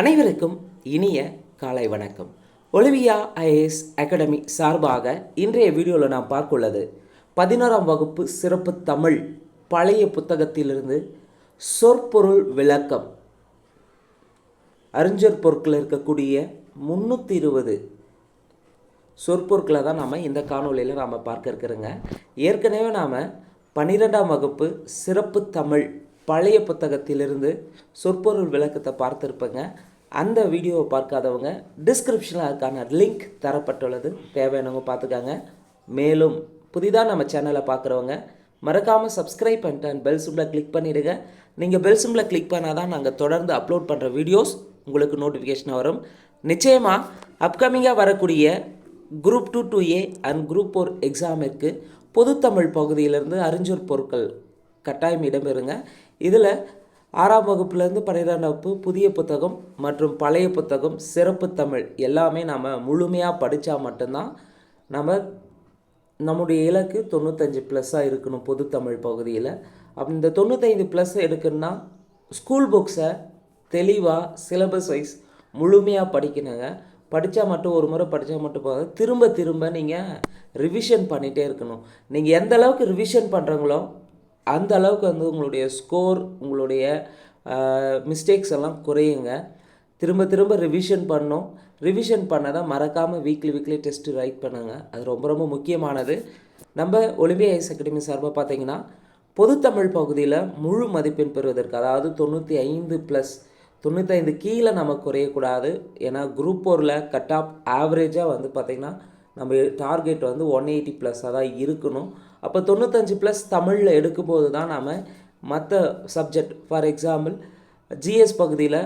அனைவருக்கும் இனிய காலை வணக்கம். ஒலிவியா ஐஏஎஸ் அகாடமி சார்பாக இன்றைய வீடியோவில் நாம் பார்க்குள்ளது பதினோராம் வகுப்பு சிறப்பு தமிழ் பழைய புத்தகத்திலிருந்து சொற்பொருள் விளக்கம். அறிஞர் பொருட்கள் இருக்கக்கூடிய முந்நூற்றி இருபது சொற்பொருட்களை தான் நாம் இந்த காணொலியில் நாம் பார்க்க இருக்கிறோங்க. ஏற்கனவே நாம் பன்னிரெண்டாம் வகுப்பு சிறப்பு தமிழ் பழைய புத்தகத்திலிருந்து சொற்பொருள் விளக்கத்தை பார்த்துருப்பேங்க. அந்த வீடியோவை பார்க்காதவங்க டிஸ்கிரிப்ஷனில் அதுக்கான லிங்க் தரப்பட்டுள்ளது. தேவையானவங்க பார்த்துக்காங்க. மேலும் புதிதாக நம்ம சேனலை பார்க்குறவங்க மறக்காமல் சப்ஸ்கிரைப் பண்ணிட்டு அண்ட் பெல் சிம்பில் கிளிக் பண்ணிவிடுங்க நீங்கள் பெல் சிம்பில் கிளிக் பண்ணால் தான் நாங்கள் தொடர்ந்து அப்லோட் பண்ணுற வீடியோஸ் உங்களுக்கு நோட்டிஃபிகேஷன் வரும். நிச்சயமாக அப்கமிங்காக வரக்கூடிய group two two A and group four எக்ஸாமிற்கு பொதுத்தமிழ் பகுதியிலிருந்து அறிஞர் பொருட்கள் கட்டாயம் இடம்பெறுங்க. இதில் ஆறாம் வகுப்புலேருந்து பன்னிரெண்டாம் வகுப்பு புதிய புத்தகம் மற்றும் பழைய புத்தகம் சிறப்பு தமிழ் எல்லாமே நாம் முழுமையாக படித்தா மட்டும்தான் நம்ம நம்முடைய இலக்கு தொண்ணூத்தஞ்சு ப்ளஸ்ஸாக இருக்கணும் பொதுத்தமிழ் பகுதியில். அப்போ இந்த தொண்ணூத்தைந்து ப்ளஸ் எடுக்குன்னா ஸ்கூல் புக்ஸை தெளிவாக சிலபஸ் வைஸ் முழுமையாக படிக்கணுங்க. படித்தா மட்டும் ஒரு முறை படித்தா மட்டும் போகாது. திரும்ப திரும்ப நீங்கள் ரிவிஷன் பண்ணிகிட்டே இருக்கணும். நீங்கள் எந்த அளவுக்கு ரிவிஷன் பண்ணுறீங்களோ அந்த அளவுக்கு வந்து உங்களுடைய ஸ்கோர் உங்களுடைய மிஸ்டேக்ஸ் எல்லாம் குறையுங்க. திரும்ப திரும்ப ரிவிஷன் பண்ணும். ரிவிஷன் பண்ணதை மறக்காமல் வீக்லி வீக்லி டெஸ்ட்டு ரைட் பண்ணுங்க. அது ரொம்ப ரொம்ப முக்கியமானது. நம்ம ஒலிம்பியா ஐஸ் அகாடமி சார்பாக பார்த்தீங்கன்னா பொதுத்தமிழ் பகுதியில் முழு மதிப்பெண் பெறுவதற்கு அதாவது தொண்ணூற்றி ஐந்து ப்ளஸ் தொண்ணூற்றைந்து கீழே நம்ம குறையக்கூடாது. ஏன்னா குரூப் ஃபோரில் கட் ஆஃப் ஆவரேஜாக வந்து பார்த்திங்கன்னா நம்ம டார்கெட் வந்து ஒன் எயிட்டி ப்ளஸ்ஸாக தான் இருக்கணும். அப்போ தொண்ணூத்தஞ்சு ப்ளஸ் தமிழில் எடுக்கும்போது தான் நாம் மற்ற சப்ஜெக்ட் ஃபார் எக்ஸாம்பிள் ஜிஎஸ் பகுதியில்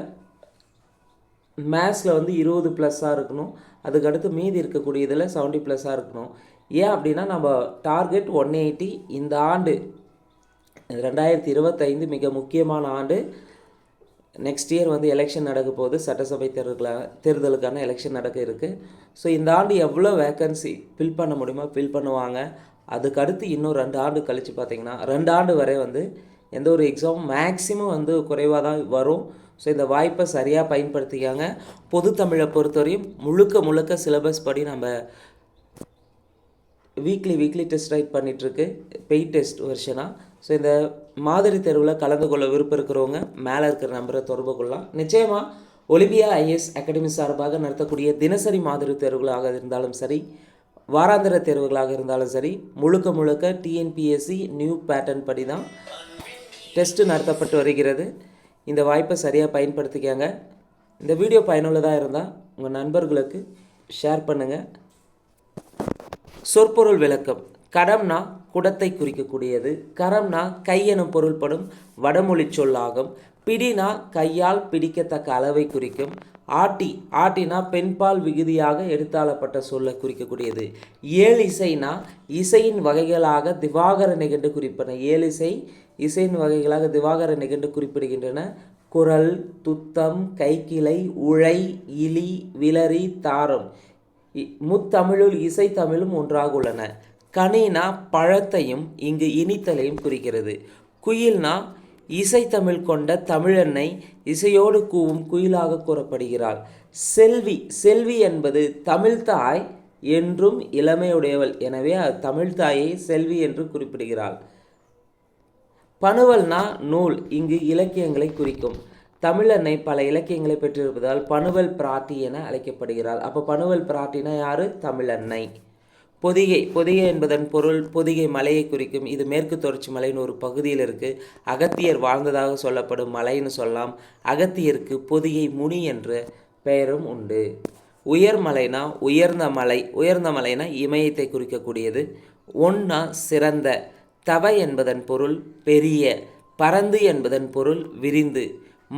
மேத்ஸில் வந்து இருபது ப்ளஸ்ஸாக இருக்கணும். அதுக்கடுத்து மீதி இருக்கக்கூடிய இதில் செவன்ட்டி ப்ளஸ்ஸாக இருக்கணும். ஏன் அப்படின்னா நம்ம டார்கெட் ஒன் எயிட்டி இந்த ஆண்டு ரெண்டாயிரத்தி இருபத்தைந்து மிக முக்கியமான ஆண்டு. நெக்ஸ்ட் இயர் வந்து எலெக்ஷன் நடக்க போகுது. சட்டசபை தேர்தலுக்கான தேர்தலுக்கான எலெக்ஷன் நடக்க இருக்குது ஸோ இந்த ஆண்டு எவ்வளோ வேக்கன்சி ஃபில் பண்ண முடியுமோ ஃபில் பண்ணுவாங்க. அதுக்கடுத்து இன்னும் ரெண்டு ஆண்டு கழித்து பார்த்தீங்கன்னா ரெண்டு ஆண்டு வரை வந்து எந்த ஒரு எக்ஸாம் மேக்ஸிமம் வந்து குறைவாக தான் வரும். ஸோ இந்த வாய்ப்பை சரியாக பயன்படுத்திக்காங்க. பொது தமிழை பொறுத்தவரையும் முழுக்க முழுக்க சிலபஸ் படி நம்ம வீக்லி வீக்லி டெஸ்ட் ரைட் பண்ணிகிட்ருக்கு பெய் டெஸ்ட் வெர்ஷனாக ஸோ இந்த மாதிரி தேர்வில் கலந்து கொள்ள விருப்பம் இருக்கிறவங்க மேலே இருக்கிற நம்பரை தொடர்பு கொள்ளலாம். நிச்சயமாக ஒலிம்பியா ஐஎஸ் அகாடமி சார்பாக நடத்தக்கூடிய தினசரி மாதிரி தேர்வுகளாக இருந்தாலும் சரி வாராந்திர தேர்வுகளாக இருந்தாலும் சரி முழுக்க முழுக்க டிஎன்பிஎஸ்சி நியூ பேட்டர்ன் படி தான் டெஸ்ட்டு நடத்தப்பட்டு வருகிறது. இந்த வாய்ப்பை சரியாக பயன்படுத்திக்கங்க. இந்த வீடியோ பயனுள்ளதாக இருந்தால் உங்கள் நண்பர்களுக்கு ஷேர் பண்ணுங்கள் சொற்பொருள் விளக்கம். கடம்னா குடத்தை குறிக்கக்கூடியது. கரம்னா கை எனும் பொருள்படும் வடமொழி சொல்லாகும். பிடினா கையால் பிடிக்கத்தக்க அளவை குறிக்கும். ஆட்டி ஆட்டினா பெண்பால் விகுதியாக எடுத்தாளப்பட்ட சொல்லை குறிக்கக்கூடியது. ஏழு இசைனா இசையின் வகைகளாக திவாகர நிகண்டு குறிப்பன ஏழு இசை இசையின் வகைகளாக திவாகர நிகண்டு குறிப்பிடுகின்றன. குரல் துத்தம் கைக்கிளை உழை இலி விலரி தாரம். இ- முத்தமிழுள் இசைத்தமிழும் ஒன்றாக உள்ளன. கனினா பழத்தையும் இங்கு இனித்தலையும் குறிக்கிறது. குயில்னா இசைத்தமிழ் கொண்ட தமிழன்னை இசையோடு கூவும் குயிலாக கூறப்படுகிறாள். செல்வி செல்வி என்பது தமிழ்தாய் என்றும் இளமையுடையவள். எனவே தமிழ்தாயை செல்வி என்று குறிப்பிடுகிறாள். பணுவல்னா நூல் இங்கு இலக்கியங்களை குறிக்கும். தமிழன்னை பல இலக்கியங்களை பெற்றிருப்பதால் பணுவல் பிராட்டி என அழைக்கப்படுகிறாள். அப்போ பணுவல் பிராட்டினா யாரு? தமிழன்னை. பொதிகை பொதிகை என்பதன் பொருள் பொதிகை மலையை குறிக்கும். இது மேற்கு தொடர்ச்சி மலைன்னு ஒரு பகுதியில் இருக்குது அகத்தியர் வாழ்ந்ததாக சொல்லப்படும் மலைன்னு சொல்லலாம். அகத்தியருக்கு பொதிகை முனி என்ற பெயரும் உண்டு. உயர்மலைனா உயர்ந்த மலை. உயர்ந்த மலைனா இமயத்தை குறிக்கக்கூடியது. ஒன்னா சிறந்த. தவ என்பதன் பொருள் பெரிய. பரந்து என்பதன் பொருள் விரிந்து.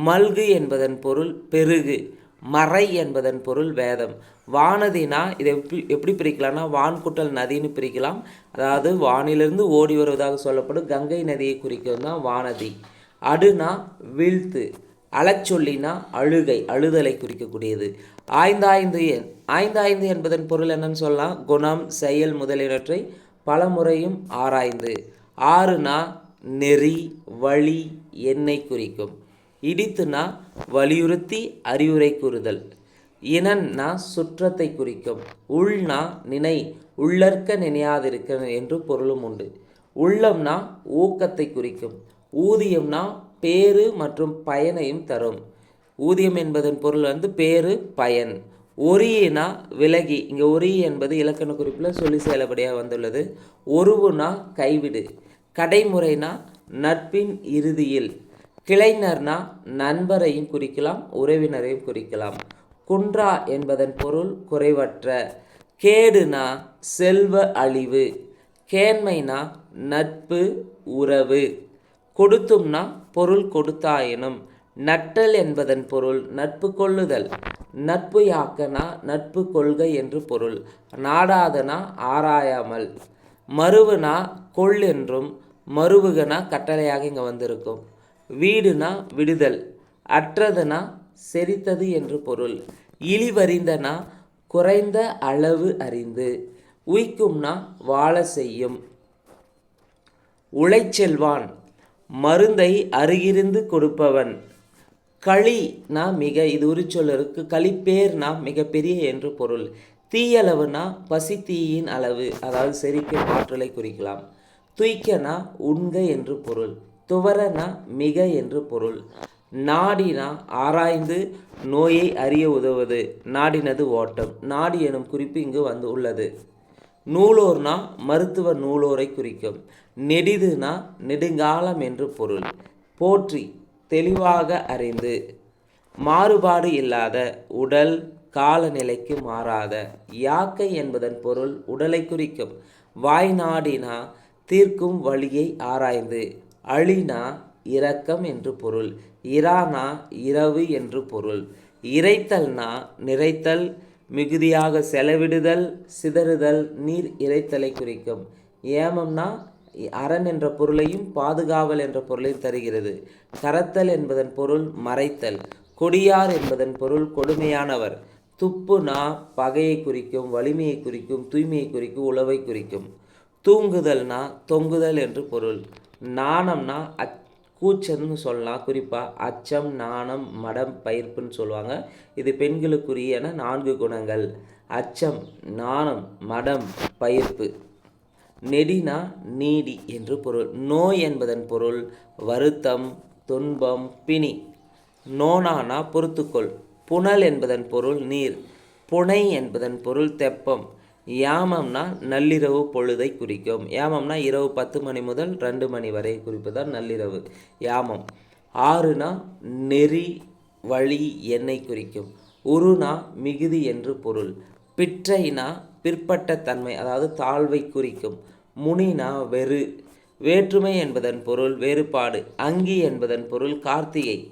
மல்கு என்பதன் பொருள் பெருகு. மறை என்பதன் பொருள் வேதம். வானதினா இதை எப்படி எப்படி பிரிக்கலாம்னா வான்குட்டல் நதின்னு பிரிக்கலாம். அதாவது வானிலிருந்து ஓடி வருவதாக சொல்லப்படும் கங்கை நதியை குறிக்கிறது தான் வானதி. அடுனா வீழ்த்து அலச்சொல்லினா அழுகை அழுதலை குறிக்கக்கூடியது. ஆய்ந்தாய்ந்து எண் ஆய்ந்தாய்ந்து என்பதன் பொருள் என்னன்னு சொல்லலாம். குணம் செயல் முதலியவற்றை பல முறையும் ஆராய்ந்து. ஆறுனா நெறி வழி எண்ணெய் குறிக்கும். இடித்துனா வலியுறுத்தி அறிவுரை கூறுதல். இனன்னா சுற்றத்தை குறிக்கும். உள்னா நினை உள்ளற்க நினையாதிருக்க என்று பொருளும் உண்டு. உள்ளம்னா ஊக்கத்தை குறிக்கும். ஊதியம்னா பேரு மற்றும் பயனையும் தரும். ஊதியம் என்பதன் பொருள் வந்து பேரு பயன். ஒரியினா விலகி இங்கே ஒரி என்பது இலக்கண குறிப்பில் சொல்லி செயலபடியாக வந்துள்ளது. ஒருவுனா கைவிடு. கடைமுறைனா நட்பின் இறுதியில். கிளைஞர்னா நண்பரையும் குறிக்கலாம் உறவினரையும் குறிக்கலாம். குன்றா என்பதன் பொருள் குறைவற்ற. கேடுனா செல்வ அழிவு. கேண்மைனா நட்பு உறவு. கொடுத்தும்னா பொருள் கொடுத்தாயினும். நட்டல் என்பதன் பொருள் நட்பு கொள்ளுதல். நட்பு யாக்கனா நட்பு கொள்கை என்று பொருள். நாடாதனா ஆராயாமல். மறுவுனா கொள் என்றும் மறுவுகனா கட்டளையாக இங்கே வந்திருக்கும். வீடுனா விடுதல் அற்றதுனா செரித்தது என்று பொருள். இழிவறிந்தனா குறைந்த அளவு அறிந்து உய்க்கும்னா வாழ செய்யும். உழைச்செல்வான் மருந்தை அருகிருந்து கொடுப்பவன். களினா மிக இது உரிச்சொல் இருக்கு களிப்பேர்னா மிகப்பெரிய என்று பொருள். தீயளவுனா பசி தீயின் அளவு அதாவது செரிக்கும் ஆற்றலை குறிக்கலாம். துய்க்கனா உண்க என்று பொருள். துவரனா மிக என்று பொருள். நாடினா ஆராய்ந்து நோயை அறிய உதவுவது. நாடினது ஓட்டம். நாடி எனும் குறிப்பு இங்கு வந்து உள்ளது. நூலோர்னா மருத்துவ நூலோரை குறிக்கும். நெடிதுனா நெடுங்காலம் என்று பொருள். போற்றி தெளிவாக அறிந்து. மாறுபாடு இல்லாத உடல் காலநிலைக்கு மாறாத. யாக்கை என்பதன் பொருள் உடலை குறிக்கும். வாய்நாடினா தீர்க்கும் வழியை ஆராய்ந்து. அழினா இரக்கம் என்று பொருள் இரானா இரவு என்று பொருள். இறைத்தல்னா நிறைத்தல் மிகுதியாக செலவிடுதல் சிதறுதல் நீர் இறைத்தலை குறிக்கும். ஏமம்னா அரண் என்ற பொருளையும் பாதுகாவல் என்ற பொருளையும் தருகிறது. கரத்தல் என்பதன் பொருள் மறைத்தல் கொடியார் என்பதன் பொருள் கொடுமையானவர். துப்புனா பகையை குறிக்கும் வலிமையை குறிக்கும் தூய்மையை குறிக்கும் உழவை குறிக்கும். தூங்குதல்னா தொங்குதல் என்று பொருள். நாணம்னா அச் கூச்சம்னு சொல்லலாம். குறிப்பாக அச்சம் நாணம் மடம் பயிர்ப்புன்னு சொல்லுவாங்க. இது பெண்களுக்குரியன நான்கு குணங்கள். அச்சம் நாணம் மடம் பயிர்ப்பு. நெடினா நீடி என்று பொருள். நோய் என்பதன் பொருள். வருத்தம் துன்பம் பிணி. நோனானா பொறுத்துக்கொள். புனல் என்பதன் பொருள் நீர். புனை என்பதன் பொருள் தெப்பம். யாமம்னா நள்ளிரவு பொழுதை குறிக்கும். யாமம்னா இரவு பத்து மணி முதல் ரெண்டு மணி வரை குறிப்பதால் நள்ளிரவு. யாமம். ஆறுனா நெறி வழி எண்ணெய் குறிக்கும். உருனா மிகுதி என்று பொருள். பிற்றைனா பிற்பட்ட தன்மை அதாவது தாழ்வை குறிக்கும். முனினா வெறு. வேற்றுமை என்பதன் பொருள் வேறுபாடு. அங்கி என்பதன் பொருள் கார்த்திகை.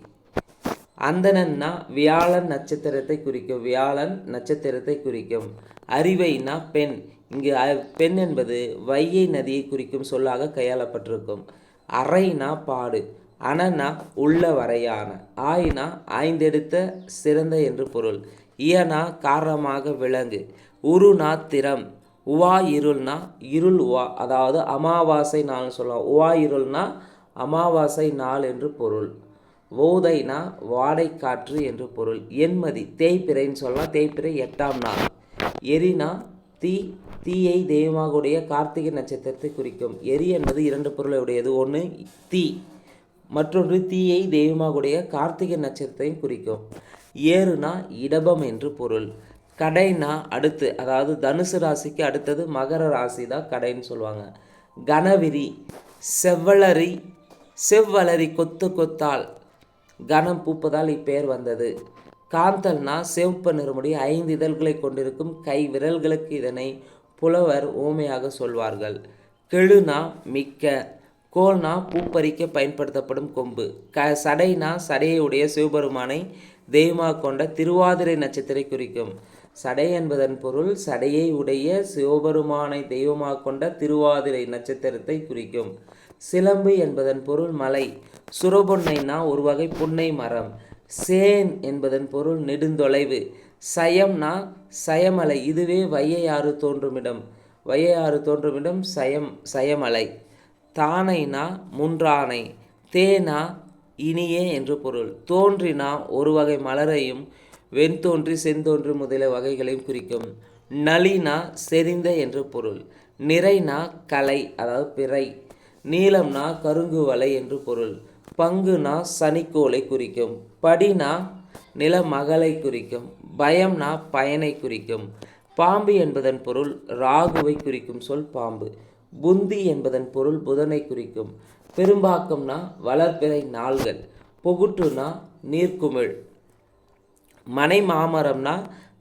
அந்தனன்னா வியாழன் நட்சத்திரத்தை குறிக்கும். வியாழன் நட்சத்திரத்தை குறிக்கும். அறிவைனா பெண். இங்கு பெண் என்பது வையை நதியை குறிக்கும் சொல்லாக கையாளப்பட்டிருக்கும். அறைனா பாடு அனனா உள்ள வரையான ஆயினா ஆய்ந்தெடுத்த சிறந்த என்று பொருள். இயனா காரணமாக விலங்கு உருனா திறம் உவா இருள்னா இருள் உவா அதாவது அமாவாசை நாள்னு சொல்லலாம். உவா இருள்னா அமாவாசை நாள் என்று பொருள். ஓதைனா வாடை காற்று என்று பொருள். எண்மதி தேய்ப்பிறைன்னு சொல்லலாம். தேய்ப்பிறை எட்டாம் நாள். எரினா தீ தீயை தெய்வமாகுடைய கார்த்திகை நட்சத்திரத்தை குறிக்கும். எரி என்பது இரண்டு பொருளை உடையது. ஒன்று தீ. மற்றொன்று தீயை தெய்வமாகுடைய கார்த்திகை நட்சத்திரத்தையும் குறிக்கும். ஏறுனா இடபம் என்று பொருள். கடைனா அடுத்து அதாவது தனுசு ராசிக்கு அடுத்தது மகர ராசி தான் கடைன்னு சொல்லுவாங்க. கனவிரி செவ்வளரி செவ்வளரி கொத்து கொத்தால் கனம் பூப்பதால் இப்பெயர் வந்தது. காந்தல்னா சிவப்பு நிறமுடைய ஐந்து இதழ்களை கொண்டிருக்கும் கை விரல்களுக்கு இதனை புலவர் ஓமையாக சொல்வார்கள். கெழுனா மிக்க கோல்னா பூப்பறிக்க பயன்படுத்தப்படும் கொம்பு. க சடைனா சடையுடைய சிவபெருமானை தெய்வமாக கொண்ட திருவாதிரை நட்சத்திரை குறிக்கும். சடை என்பதன் பொருள் சடையை உடைய சிவபெருமானை தெய்வமாக கொண்ட திருவாதிரை நட்சத்திரத்தை குறிக்கும். சிலம்பு என்பதன் பொருள் மலை. சுரபொன்னைனா ஒரு வகை புன்னை மரம். சேன் என்பதன் பொருள் நெடுந்தொலைவு. சயம்னா சயமலை. இதுவே வையையாறு தோன்றுமிடம். வையையாறு தோன்றுமிடம் சயம் சயமலை. தானைனா முன்றானை. தேனா இனியே என்று பொருள். தோன்றினா ஒரு வகை மலரையும் வெண்தோன்றி செந்தோன்றி முதலிய வகைகளையும் குறிக்கும். நளினா செறிந்த என்று பொருள். நிறைனா கலை அதாவது பிறை. நீளம்னா கருங்கு வலை என்று பொருள். பங்குனா சனிக்கோளை குறிக்கும். படினா நிலமகளை குறிக்கும் பயம்னா பயனை குறிக்கும். பாம்பு என்பதன் பொருள் ராகுவை குறிக்கும் சொல் பாம்பு. புந்தி என்பதன் பொருள் புதனை குறிக்கும். பெரும்பாக்கம்னா வளர்பிறை நாள்கள். பொகுட்டுனா நீர்க்குமிழ். மனை மாமரம்னா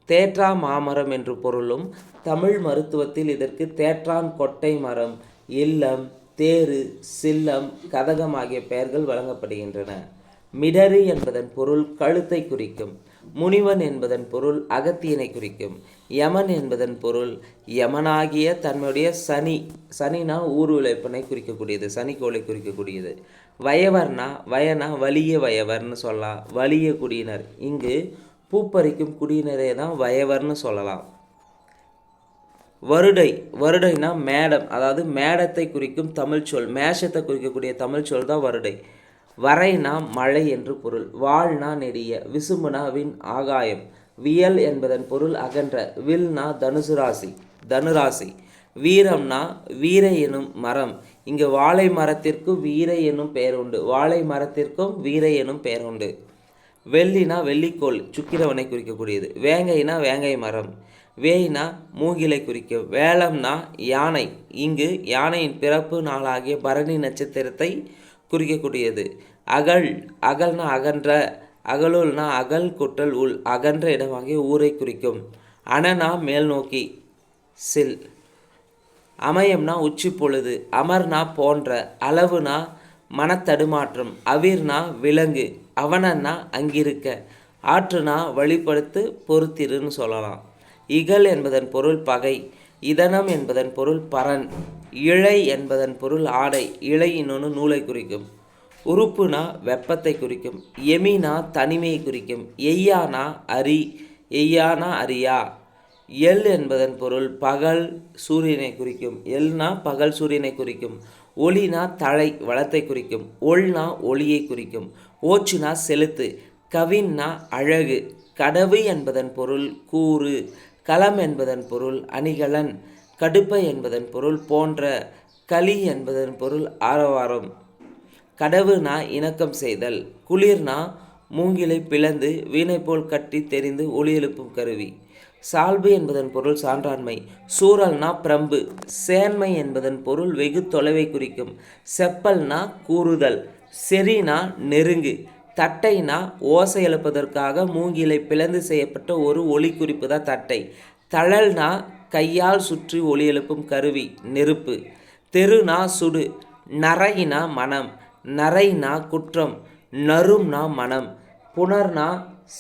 தேற்றா மாமரம் என்று பொருளும் தமிழ் மருத்துவத்தில் இதற்கு தேற்றான் கொட்டை மரம் இல்லம் தேரு சில்லம் கதகம் ஆகிய பெயர்கள் வழங்கப்படுகின்றன. மிடறு என்பதன் பொருள் கழுத்தை குறிக்கும் முனிவன் என்பதன் பொருள் அகத்தியனை குறிக்கும் யமன் என்பதன் பொருள் யமனாகிய தன்னுடைய சனி சனினா ஊர் குறிக்கக்கூடியது சனிக்கோளை குறிக்கக்கூடியது. வயவர்னா வயனா வலிய வயவர்னு சொல்லலாம் வலிய குடியினர். இங்கு பூப்பறிக்கும் குடியினரே தான் வயவர்னு சொல்லலாம். வருடை வருடைனா மேடம் அதாவது மேடத்தை குறிக்கும் தமிழ் சொல் மேஷத்தை குறிக்கக்கூடிய தமிழ் சொல் தான் வருடை. வரைனா மழை என்று பொருள் வாழ்னா நெடிய விசும்புனா வின் ஆகாயம். வியல் என்பதன் பொருள் அகன்ற வில்னா தனுசு ராசி தனுராசி. வீரம்னா வீர எனும் மரம். இங்கு வாழை மரத்திற்கும் வீர எனும் பெயர் உண்டு. வாழை மரத்திற்கும் வீர எனும் பெயர் உண்டு. வெள்ளினா வெள்ளிக்கோள் சுக்கிரவனை குறிக்கக்கூடியது. வேங்கைனா வேங்கை மரம். வேய்னா மூங்கிலை குறிக்கும். வேளம்னா யானை. இங்கு யானையின் பிறப்பு நாளாகிய பரணி நட்சத்திரத்தை குறிக்கக்கூடியது. அகல் அகல்னா அகன்ற அகலுள்னா அகல் குற்றல் உள் அகன்ற இடமாகிய ஊரை குறிக்கும். அனனா மேல் நோக்கி சில். அமயம்னா உச்சி பொழுது அமர்னா போன்ற அளவுனா மனத்தடுமாற்றம் அவிர்னா விலங்கு அவனன்னா அங்கிருக்க ஆற்றுனா வழிபடுத்து பொறுத்திருன்னு சொல்லலாம். இகல் என்பதன் பொருள் பகை. இதனம் என்பதன் பொருள் பரன் இழை என்பதன் பொருள் ஆடை இழை இன்னொன்று நூலை குறிக்கும். உறுப்புனா வெப்பத்தை குறிக்கும். எமினா தனிமையை குறிக்கும். எய்யானா அரி எய்யானா அரியா. எல் என்பதன் பொருள் பகல் சூரியனை குறிக்கும். எல்னா பகல் சூரியனை குறிக்கும். ஒளினா தழை வளத்தை குறிக்கும். ஒள்னா ஒளியை குறிக்கும். ஓச்சுனா செலுத்து. கவின்னா அழகு. கடவு என்பதன் பொருள் கூறு. களம் என்பதன் பொருள் அணிகலன் கடுப்பை என்பதன் பொருள் போன்ற களி என்பதன் பொருள் ஆரவாரம். கடவுனா இணக்கம் செய்தல் குளிர்னா மூங்கிலை பிளந்து வீணை போல் கட்டி தெரிந்து ஒளி எழுப்பும் கருவி. சால்பு என்பதன் பொருள் சான்றாண்மை சூறல்னா பிரம்பு சேன்மை என்பதன் பொருள் வெகு தொலைவை குறிக்கும் செப்பல்னா கூறுதல் செரினா நெருங்கு. தட்டைனா ஓசை எழுப்பதற்காக மூங்கிலை பிளந்து செய்யப்பட்ட ஒரு ஒளி குறிப்பு தான் தட்டை. தழல்னா கையால் சுற்றி ஒளி எழுப்பும் கருவி நெருப்பு. தெருனா சுடு நரையினா மனம். நரைனா குற்றம் நறும்னா மனம். புணர்னா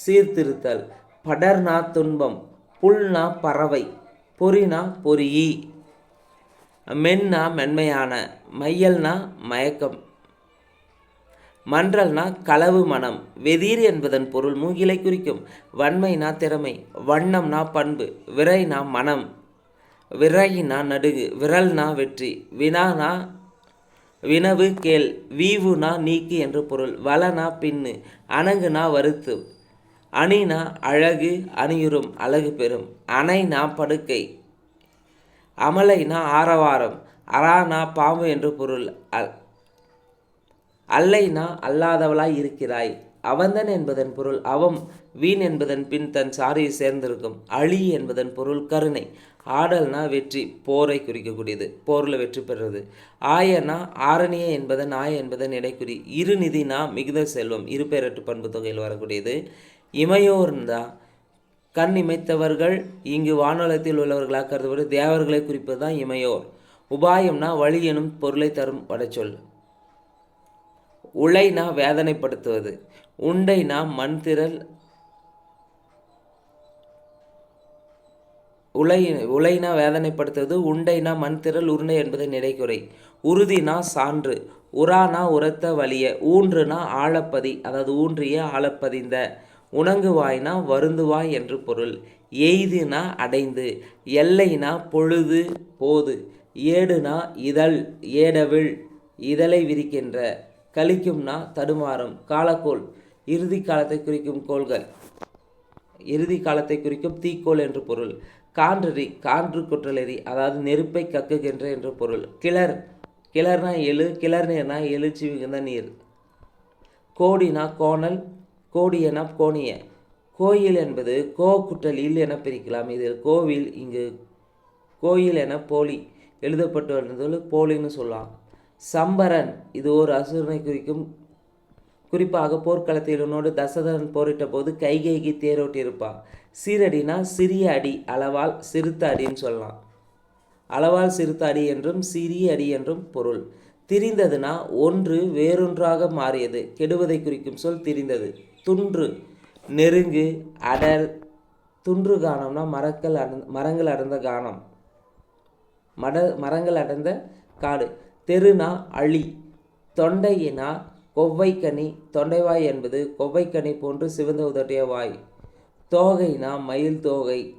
சீர்திருத்தல் படர்னா துன்பம் புல்னா பறவை பொறினா பொறியி மென்னா மென்மையான மையல்னா மயக்கம். மன்றல்னா களவு மனம். வெதிர் என்பதன் பொருள் மூங்கிலை குறிக்கும். வன்மைனா திறமை வண்ணம்னா பண்பு விரைனா மனம். விரையினா நடுகு விரல்னா வெற்றி வினானா வினவு கேள் வீவுனா நீக்கு என்று பொருள் வலனா பின்னு அணங்குனா வருத்து. அணினா அழகு அணியுறும் அழகு பெறும். அணைனா படுக்கை. அமலைனா ஆரவாரம் அரானா பாம்பு என்று பொருள் அல் அல்லைனா அல்லாதவளாய் இருக்கிறாய். அவந்தன் என்பதன் பொருள் அவம் வீண் என்பதன் பின் தன் சாரியை சேர்ந்திருக்கும். அழி என்பதன் பொருள் கருணை. ஆடல்னா வெற்றி போரை குறிக்கக்கூடியது போரில் வெற்றி பெறுறது. ஆயனா ஆரணிய என்பதன் ஆய என்பதன் இடைக்குறி. இருநிதினா மிகுத செல்வம் இருபேரட்டு பண்பு தொகையில் வரக்கூடியது. இமையோர்ந்தா கண் இமைத்தவர்கள் இங்கு வானொலத்தில் உள்ளவர்களாக கருதப்படும் தேவர்களை குறிப்பது தான் இமையோர். உபாயம்னா வழி எனும் பொருளை தரும் வடச்சொல். உழைனா வேதனைப்படுத்துவது. உண்டைனா மண்திரள் உலை உலைனா வேதனைப்படுத்துவது. உண்டைனா மண் திரள் உருண்டை என்பது நிலைக்குறை உறுதினா சான்று. உரானா உரத்த வலிய. ஊன்றுனா ஆழப்பதி. அதாவது ஊன்றிய ஆழப்பதிந்த. உணங்குவாய்னா வருந்துவாய் என்று பொருள். எய்துனா அடைந்து. எல்லைனா பொழுது போது. ஏடுனா இதழ். ஏடவிழ். இதழை விரிக்கின்ற. கழிக்கும்னா தடுமாறும். காலக்கோள் இறுதி காலத்தை குறிக்கும் கோள்கள். இறுதி காலத்தை குறிக்கும் தீக்கோள் என்று பொருள். கான்றெறி கான்று குற்றலெறி அதாவது நெருப்பை கக்குகின்ற என்று பொருள். கிளர் கிளர்னா எழு கிளர் நீர்னா எழுச்சி மிகுந்த நீர். கோடினா கோணல் கோடியனா கோணிய. கோயில் என்பது கோ குற்றல் இல் என பிரிக்கலாம். இதில் கோவில் இங்கு கோயில் என போலி. எழுதப்பட்டு வந்தது போலின்னு சொல்லலாம். சம்பரன். இது ஒரு அசுரனை குறிக்கும். குறிப்பாக போர்க்களத்தில் உன்னோடு தசதரன் போரிட்ட போது கைகேகி தேரோட்டியிருப்பான் சீரடினா சிறிய அடி அளவால் சிறுத்த அடின்னு சொல்லலாம். அளவால் சிறுத்த அடி என்றும் சிறிய அடி என்றும் பொருள். திரிந்ததுனா ஒன்று வேறொன்றாக மாறியது. கெடுவதை குறிக்கும் சொல் திரிந்தது. துன்று நெருங்கு அடல் துன்று காணம்னா மரங்கள் அடந் மரங்கள் அடர்ந்த கானம் மட மரங்கள் அடர்ந்த காடு. தெருனா அழி. தொண்டையினா கொவ்வைக்கனி. தொண்டைவாய் என்பது கொவ்வைக்கனி போன்று சிவந்த உதட்டிய வாய். தோகைனா மயில் தோகை.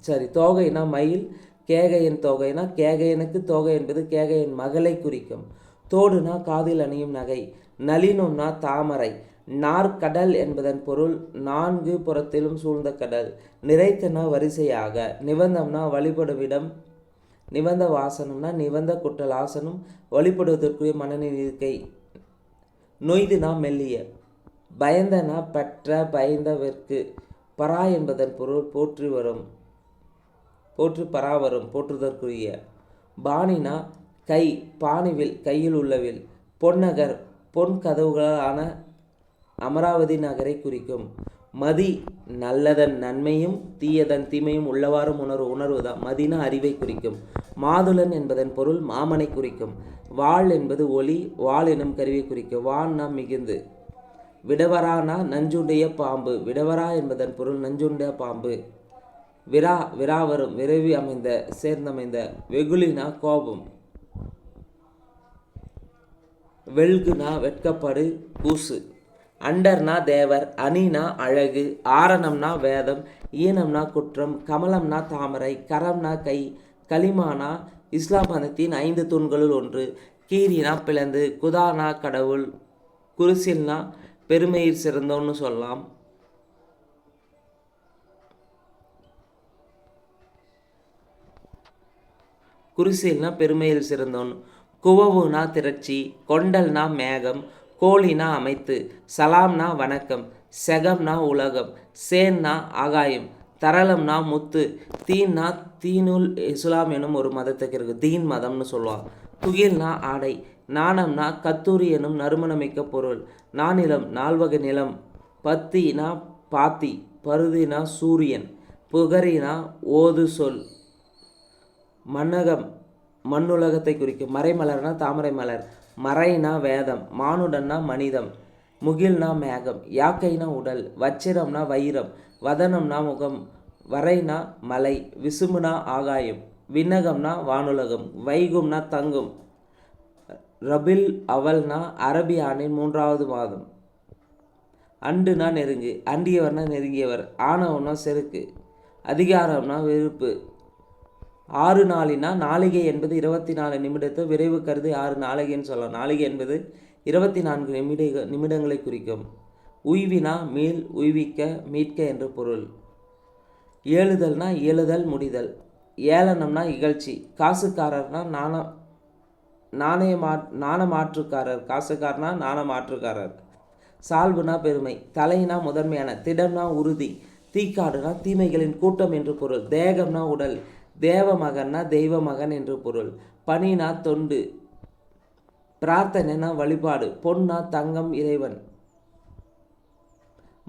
சரி தோகைனா மயில் கேகையன் தோகைனா கேகையனுக்கு தோகை என்பது கேகையன் மகளை குறிக்கும். தோடுனா காதில் அணியும் நகை. நளினும்னா தாமரை. நார்கடல் என்பதன் பொருள் நான்கு புறத்திலும் சூழ்ந்த கடல். நிறைத்தனா வரிசையாக. நிபந்தம்னா வழிபடுவிடம் நிபந்த வாசனம்னா நிபந்த குற்றல் ஆசனம் வழிபடுவதற்குரிய மனநிலை இருக்கை. நொய்துனா மெல்லிய பயந்தனா பெற்ற பயந்தவர்க்கு பரா என்பதன் பொருள் போற்றி வரும் போற்று பராவரும் போற்றுதற்குரிய. பாணினா கை பாணிவில் கையில் உள்ளவில் பொன்னகர் பொன் கதவுகளான அமராவதி நகரை குறிக்கும். மதி நல்லதன் நன்மையும் தீயதன் தீமையும் உள்ளவாறு உணர்வு உணர்வுதான் மதினா அறிவை குறிக்கும். மாதுளன் என்பதன் பொருள் மாமனை குறிக்கும். வாள் என்பது ஒளி வாள் எனும் கருவியை குறிக்கும். வான்னா மிகுந்து. விடவரானா நஞ்சுடைய பாம்பு. விடவரா என்பதன் பொருள் நஞ்சுண்ட பாம்பு. விரா விராவரும் விரைவி அமைந்த சேர்ந்தமைந்த. வெகுளினா கோபம். வெல்குனா வெட்கப்படு. கூசு. அண்டர்னா தேவர் அணினா அழகு ஆரணம்னா வேதம் ஈனம்னா குற்றம் கமலம்னா தாமரை கரம்னா கை களிமானா இஸ்லாம் மதத்தின் ஐந்து தூண்களுள் ஒன்று கீரினா பிளந்து குதானா கடவுள் குருசில்னா பெருமையில் சிறந்தோன்னு சொல்லலாம். குருசில்னா பெருமையில் சிறந்தோன் குவவுனா திரட்சி கொண்டல்னா மேகம் கோழினா அமைத்து சலாம்னா வணக்கம் செகம்னா உலகம் சேன்னா ஆகாயம் தரளம்னா முத்து தீன்னா தீனுல் இஸ்லாம் எனும் ஒரு மதத்துக்கு இருக்குது தீன் மதம்னு சொல்லுவாங்க. துகில்னா ஆடை நாணம்னா கத்தூரி எனும் நறுமணமிக்க பொருள் நானிலம் நால்வகை நிலம் பத்தினா பாத்தி பருதினா சூரியன் புகரினா ஓது சொல். மன்னகம் மண்ணுலகத்தை குறிக்கும் மறைமலர்னா தாமரை மலர் மறைனா வேதம் மானுடன்னா மனிதம் முகில்னா மேகம் யாக்கைனா உடல் வச்சிரம்னா வைரம் வதனம்னா முகம் வரைனா மலை விசுமுனா ஆகாயம் விண்ணகம்னா வானுலகம் வைகும்னா தங்கும் ரபில் அவல்னா அரபி ஆணின் மூன்றாவது மாதம். அண்டுனா நெருங்கு அண்டியவர்னா நெருங்கியவர் ஆணவம்னா செருக்கு அதிகாரம்னா வெறுப்பு ஆறு நாளினா நாளிகை என்பது இருபத்தி நாலு நிமிடத்தை விரைவு கருதி ஆறு நாளிகைன்னு சொல்லலாம். நாளிகை என்பது இருபத்தி நான்கு நிமிட நிமிடங்களை குறிக்கும். உய்வினா மீள் உய்விக்க மீட்க என்று பொருள். ஏழுதல்னா ஏழுதல் முடிதல். ஏளனம்னா இகழ்ச்சி. காசுக்காரர்னா நாண நாணய மா நாண மாற்றுக்காரர் காசுக்காரனா நாண மாற்றுக்காரர் சால்புனா பெருமை. தலைனா முதன்மையான. திடம்னா உறுதி. தீக்காடுனா தீமைகளின் கூட்டம் என்று பொருள். தேகம்னா உடல். தேவ மகன்னா தெய்வ மகன் என்று பொருள். பனினா தொண்டு. பிரார்த்தனைனா வழிபாடு. பொன்னா தங்கம் இறைவன்.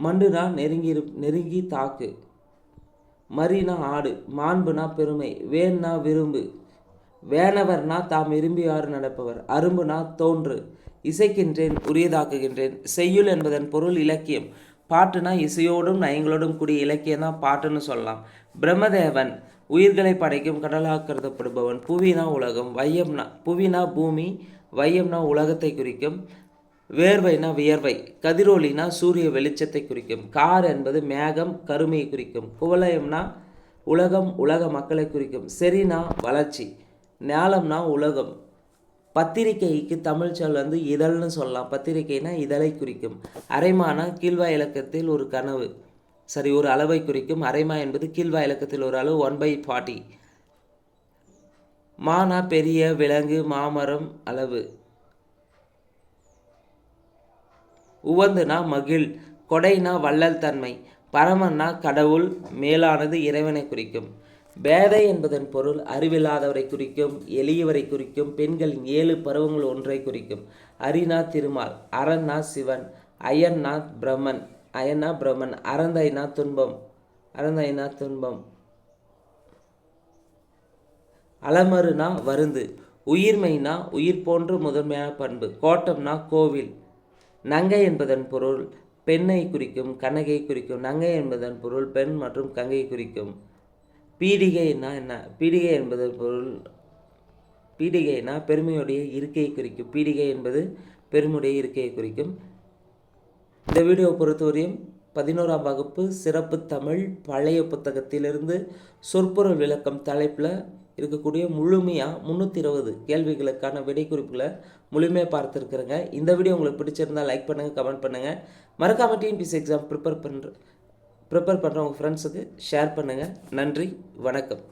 மண்டுனா நெருங்கி நெருங்கி தாக்கு. மரினா ஆடு. மாண்புனா பெருமை. வேன்னா விரும்பு. வேணவர்னா தாம் விரும்பியாறு நடப்பவர். அரும்புனா தோன்று. இசைக்கின்றேன் உரியதாக்குகின்றேன். செய்யுள் என்பதன் பொருள் இலக்கியம். பாட்டுனா இசையோடும் நயங்களோடும் கூடிய இலக்கியம் தான் பாட்டுன்னு சொல்லலாம். பிரம்மதேவன். உயிர்களை படைக்கும் கடலாக கருதப்படுபவன் புவினா உலகம் வையம்னா புவினா பூமி வையம்னா உலகத்தை குறிக்கும் வேர்வைனா வியர்வை கதிரோலினா சூரிய வெளிச்சத்தை குறிக்கும் கார் என்பது மேகம் கருமையை குறிக்கும் குவலயம்னா உலகம் உலக மக்களை குறிக்கும் செரினா வளர்ச்சி ஞாலம்னா உலகம் பத்திரிகைக்கு தமிழ் சொல் வந்து இதழ்னு சொல்லலாம் பத்திரிகைனா இதழை குறிக்கும் அரைமானா கீழ்வாய் இலக்கத்தில் ஒரு கனவு. சரி ஒரு அளவை குறிக்கும். அரைமா என்பது கீழ்வா இலக்கத்தில் ஒரு அளவு ஒன் பை ஃபார்ட்டி மானா பெரிய விலங்கு மாமரம் அளவு. உவந்துனா மகிழ் கொடைனா வள்ளல் தன்மை. பரமன்னா கடவுள் மேலானது இறைவனை குறிக்கும். பேதை என்பதன் பொருள் அறிவில்லாதவரை குறிக்கும் எளியவரை குறிக்கும் பெண்களின் ஏழு பருவங்கள் ஒன்றை குறிக்கும். அரினா திருமால் அரண்னா சிவன் அயன்னா பிரம்மன். அயனா பிரம்மன் அறந்தைனா துன்பம் அறந்தைனா துன்பம். அலமருனா வருந்து உயிர்மைனா உயிர் போன்று முதன்மையான பண்பு கோட்டம்னா கோவில். நங்கை என்பதன் பொருள் பெண்ணை குறிக்கும் கண்ணகை குறிக்கும். நங்கை என்பதன் பொருள் பெண் மற்றும் கங்கை குறிக்கும். பீடிகைனா என்ன? பீடிகை என்பதன் பொருள் பீடிகைனா பெருமையுடைய இருக்கையை குறிக்கும். பீடிகை என்பது பெருமையுடைய இருக்கையை குறிக்கும். இந்த வீடியோ பொறுத்தவரையும் பதினோராம் வகுப்பு சிறப்பு தமிழ் பழைய புத்தகத்திலிருந்து சொற்பொருள் விளக்கம் தலைப்பில் இருக்கக்கூடிய முழுமையாக முந்நூற்றி இருபது கேள்விகளுக்கான விடை குறிப்புகளை முழுமையாக பார்த்துருக்குறேங்க. இந்த வீடியோ உங்களுக்கு பிடிச்சிருந்தா லைக் பண்ணுங்கள் கமெண்ட் பண்ணுங்கள் மறக்காம டிஎன்பிசி எக்ஸாம் ப்ரிப்பேர் பண்ணுற ப்ரிப்பேர் பண்ணுற உங்கள் ஃப்ரெண்ட்ஸுக்கு ஷேர் பண்ணுங்கள் நன்றி வணக்கம்.